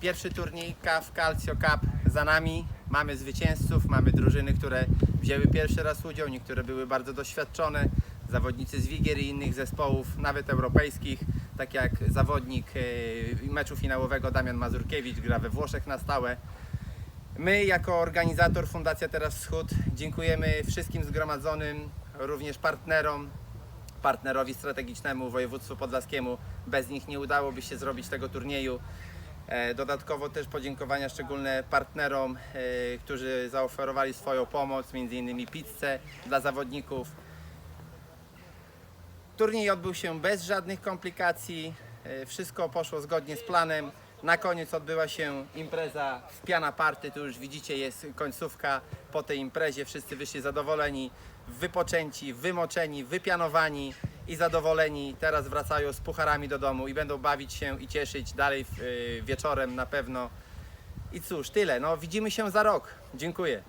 Pierwszy turniej CAF Calcio Cup za nami. Mamy zwycięzców, mamy drużyny, które wzięły pierwszy raz udział, niektóre były bardzo doświadczone. Zawodnicy z Wigier i innych zespołów, nawet europejskich, tak jak zawodnik e, meczu finałowego Damian Mazurkiewicz, gra we Włoszech na stałe. My jako organizator Fundacja Teraz Wschód dziękujemy wszystkim zgromadzonym, również partnerom, partnerowi strategicznemu województwu podlaskiemu. Bez nich nie udałoby się zrobić tego turnieju. E, Dodatkowo też podziękowania szczególne partnerom, e, którzy zaoferowali swoją pomoc, m.in. pizzę dla zawodników. Turniej odbył się bez żadnych komplikacji, e, wszystko poszło zgodnie z planem. Na koniec odbyła się impreza w Piana Party, tu już widzicie jest końcówka po tej imprezie, wszyscy wyszli zadowoleni, wypoczęci, wymoczeni, wypianowani i zadowoleni. Teraz wracają z pucharami do domu i będą bawić się i cieszyć dalej e, wieczorem na pewno. I cóż, tyle, no widzimy się za rok. Dziękuję.